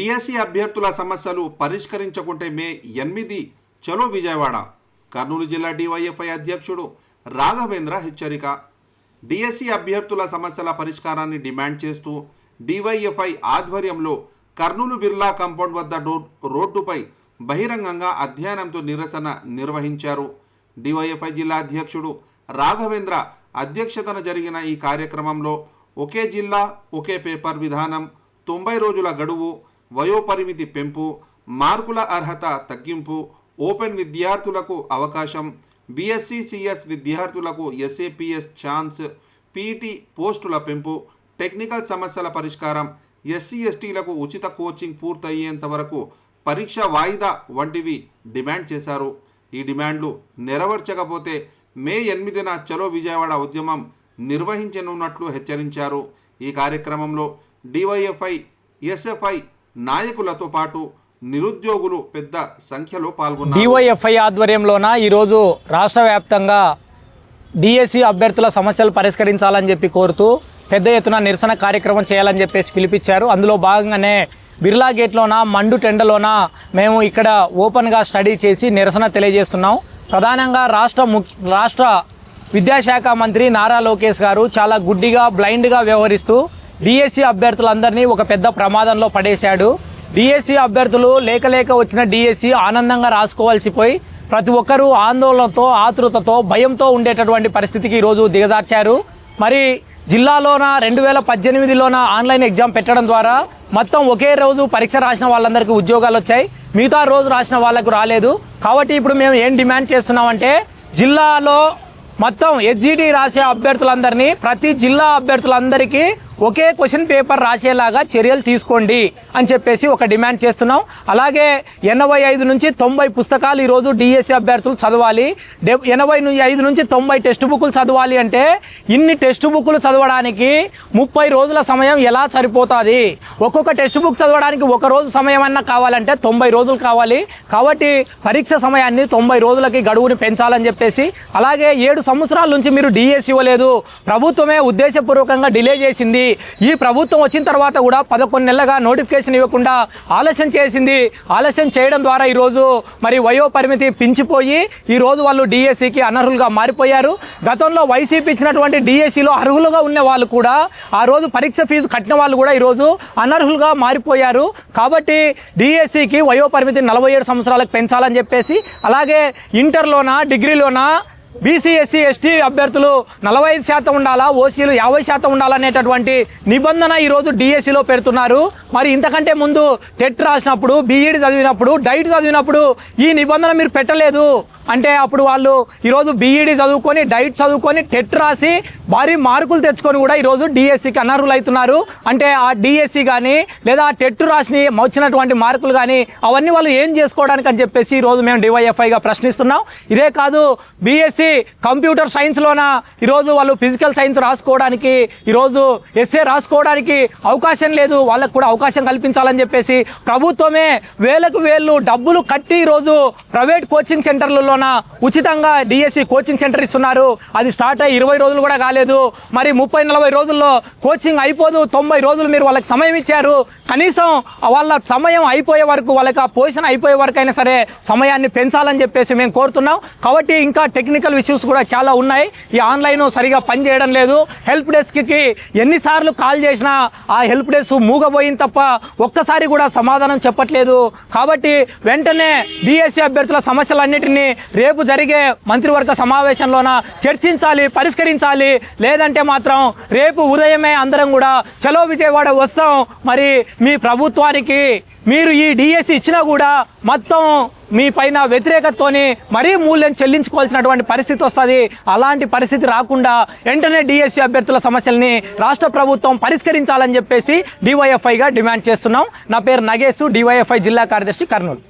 DSC అభ్యర్థుల సమస్యలు పరిష్కరించకుంటే మే ఎనిమిది చలో విజయవాడ. కర్నూలు జిల్లా డివైఎఫ్ఐ అధ్యక్షుడు రాఘవేంద్ర హెచ్చరిక. డిఎస్సి అభ్యర్థుల సమస్యల పరిష్కారాన్ని డిమాండ్ చేస్తూ డివైఎఫ్ఐ ఆధ్వర్యంలో కర్నూలు బిర్లా కాంపౌండ్ వద్ద రోడ్డుపై బహిరంగంగా అధ్యయనంతో నిరసన నిర్వహించారు. డివైఎఫ్ఐ జిల్లా అధ్యక్షుడు రాఘవేంద్ర అధ్యక్షతన జరిగిన ఈ కార్యక్రమంలో ఒకే జిల్లా ఒకే పేపర్ విధానం తొంభై రోజుల గడువు వయోపరిమితి పెంపు మార్కుల అర్హత తగ్గింపు ఓపెన్ విద్యార్థులకు అవకాశం బీఎస్సీ సిఎస్ విద్యార్థులకు ఎస్ఏపిఎస్ ఛాన్స్ పీటీ పోస్టుల పెంపు టెక్నికల్ సమస్యల పరిష్కారం ఎస్సీ ఎస్టీలకు ఉచిత కోచింగ్ పూర్తయ్యేంత వరకు పరీక్ష వాయిదా వంటివి డిమాండ్ చేశారు. ఈ డిమాండ్లు నెరవేర్చకపోతే మే ఎనిమిదిన చలో విజయవాడ ఉద్యమం నిర్వహించనున్నట్లు హెచ్చరించారు. ఈ కార్యక్రమంలో డివైఎఫ్ఐ ఎస్ఎఫ్ఐ నాయకులతో పాటు నిరుద్యోగులు పెద్ద సంఖ్యలో పాల్గొన్నారు. డివైఎఫ్ఐ ఆధ్వర్యంలోన ఈరోజు రాష్ట్ర వ్యాప్తంగా డిఎస్సి అభ్యర్థుల సమస్యలు పరిష్కరించాలని చెప్పి కోరుతూ పెద్ద ఎత్తున నిరసన కార్యక్రమం చేయాలని చెప్పేసి పిలిపించారు. అందులో భాగంగానే బిర్లా గేట్లోన మండు టెండలోన మేము ఇక్కడ ఓపెన్గా స్టడీ చేసి నిరసన తెలియజేస్తున్నాం. ప్రధానంగా రాష్ట్ర ముఖ్య రాష్ట్ర విద్యాశాఖ మంత్రి నారా లోకేష్ గారు చాలా గుడ్డిగా బ్లైండ్గా వ్యవహరిస్తూ డిఎస్సి అభ్యర్థులందరినీ ఒక పెద్ద ప్రమాదంలో పడేశాడు. డిఎస్సి అభ్యర్థులు లేక లేక వచ్చిన డిఎస్సి ఆనందంగా రాసుకోవాల్సి పోయి ప్రతి ఒక్కరూ ఆందోళనతో ఆతృతతో భయంతో ఉండేటటువంటి పరిస్థితికి ఈరోజు దిగదార్చారు మరి జిల్లాలోన రెండు వేల పద్దెనిమిదిలోన ఆన్లైన్ ఎగ్జామ్ పెట్టడం ద్వారా మొత్తం ఒకే రోజు పరీక్ష రాసిన వాళ్ళందరికీ ఉద్యోగాలు వచ్చాయి. మిగతా రోజు రాసిన వాళ్ళకు రాలేదు. కాబట్టి ఇప్పుడు మేము ఏం డిమాండ్ చేస్తున్నామంటే జిల్లాలో మొత్తం ఎస్జిడి రాసే అభ్యర్థులందరినీ ప్రతి జిల్లా అభ్యర్థులందరికీ ఒకే క్వశ్చన్ పేపర్ రాసేలాగా చర్యలు తీసుకోండి అని చెప్పేసి ఒక డిమాండ్ చేస్తున్నాం. అలాగే ఎనభై ఐదు నుంచి తొంభై పుస్తకాలు ఈరోజు డిఎస్సి అభ్యర్థులు చదవాలి. డె ఎనభై ఐదు నుంచి తొంభై టెక్స్ట్ బుక్లు చదవాలి అంటే ఇన్ని టెక్స్ట్ బుక్లు చదవడానికి ముప్పై రోజుల సమయం ఎలా సరిపోతుంది? ఒక్కొక్క టెక్స్ట్ బుక్ చదవడానికి ఒక రోజు సమయం అన్నా కావాలంటే తొంభై రోజులు కావాలి. కాబట్టి పరీక్ష సమయాన్ని తొంభై రోజులకి గడువుని పెంచాలని చెప్పేసి అలాగే ఏడు సంవత్సరాల నుంచి మీరు డిఎస్ ఇవ్వలేదు. ప్రభుత్వమే ఉద్దేశపూర్వకంగా డిలే చేసింది. ఈ ప్రభుత్వం వచ్చిన తర్వాత కూడా పదకొండు నెలలుగా నోటిఫికేషన్ ఇవ్వకుండా ఆలస్యం చేసింది. ఆలస్యం చేయడం ద్వారా ఈరోజు మరి వయో పరిమితి పెంచిపోయి ఈరోజు వాళ్ళు డిఎస్సికి అనర్హులుగా మారిపోయారు. గతంలో వైసీపీ ఇచ్చినటువంటి డిఎస్సిలో అర్హులుగా ఉన్న వాళ్ళు కూడా ఆ రోజు పరీక్ష ఫీజు కట్టిన వాళ్ళు కూడా ఈరోజు అనర్హులుగా మారిపోయారు. కాబట్టి డిఎస్సికి వయో పరిమితి నలభై ఏడు సంవత్సరాలకు పెంచాలని చెప్పేసి అలాగే ఇంటర్లోనా డిగ్రీలోనా బీసీ ఎస్సీ ఎస్టీ అభ్యర్థులు నలభై ఐదు శాతం ఉండాలా ఓసీలు యాభై శాతం ఉండాలనేటటువంటి నిబంధన ఈరోజు డిఎస్సిలో పెడుతున్నారు. మరి ఇంతకంటే ముందు టెట్ రాసినప్పుడు బీఈడి చదివినప్పుడు డైట్ చదివినప్పుడు ఈ నిబంధన మీరు పెట్టలేదు. అంటే అప్పుడు వాళ్ళు ఈరోజు బీఈడి చదువుకొని డైట్ చదువుకొని టెట్ రాసి భారీ మార్కులు తెచ్చుకొని కూడా ఈరోజు డిఎస్సికి అనర్హులు అవుతున్నారు అంటే ఆ డిఎస్సి కానీ లేదా ఆ టెట్ రాసి వచ్చినటువంటి మార్కులు కానీ అవన్నీ వాళ్ళు ఏం చేసుకోవడానికి అని చెప్పేసి ఈరోజు మేము డివైఎఫ్ఐగా ప్రశ్నిస్తున్నాం. ఇదే కాదు బీఎస్సీ కంప్యూటర్ సైన్స్లోన ఈరోజు వాళ్ళు ఫిజికల్ సైన్స్ రాసుకోవడానికి ఈరోజు ఎస్ఏ రాసుకోవడానికి అవకాశం లేదు. వాళ్ళకు కూడా అవకాశం కల్పించాలని చెప్పేసి ప్రభుత్వమే వేలకు వేలు డబ్బులు కట్టి ఈరోజు ప్రైవేట్ కోచింగ్ సెంటర్లలోన? ఉచితంగా డిఎస్సి కోచింగ్ సెంటర్ ఇస్తున్నారు. అది స్టార్ట్ అయ్యి ఇరవై రోజులు కూడా కాలేదు. మరి ముప్పై నలభై రోజుల్లో కోచింగ్ అయిపోదు. తొంభై రోజులు మీరు వాళ్ళకి సమయం ఇచ్చారు. కనీసం వాళ్ళ సమయం అయిపోయే వరకు వాళ్ళకి ఆ పొజిషన్ అయిపోయే వరకు అయినా సరే సమయాన్ని పెంచాలని చెప్పేసి మేము కోరుతున్నాం. కాబట్టి ఇంకా టెక్నికల్ ఇష్యూస్ కూడా చాలా ఉన్నాయి. ఈ ఆన్లైన్ సరిగా పనిచేయడం లేదు. హెల్ప్ డెస్క్కి ఎన్నిసార్లు కాల్ చేసినా ఆ హెల్ప్ డెస్క్ మూగబోయింది తప్ప ఒక్కసారి కూడా సమాధానం చెప్పట్లేదు. కాబట్టి వెంటనే బీఎస్సీ అభ్యర్థుల సమస్యలన్నింటినీ రేపు జరిగే మంత్రివర్గ సమావేశంలోన చర్చించాలి పరిష్కరించాలి. లేదంటే మాత్రం రేపు ఉదయమే అందరం కూడా చలో విజయవాడ వస్తాం. మరి మీ ప్రభుత్వానికి మీరు ఈ డిఎస్సి ఇచ్చినా కూడా మొత్తం మీ పైన వ్యతిరేకతతోని మరీ మూల్యం చెల్లించుకోవాల్సినటువంటి పరిస్థితి వస్తుంది. అలాంటి పరిస్థితి రాకుండా వెంటనే డిఎస్సి అభ్యర్థుల సమస్యల్ని రాష్ట్ర ప్రభుత్వం పరిష్కరించాలని చెప్పేసి డివైఎఫ్ఐగా డిమాండ్ చేస్తున్నాం. నా పేరు నగేష్ డివైఎఫ్ఐ జిల్లా కార్యదర్శి కర్నూలు.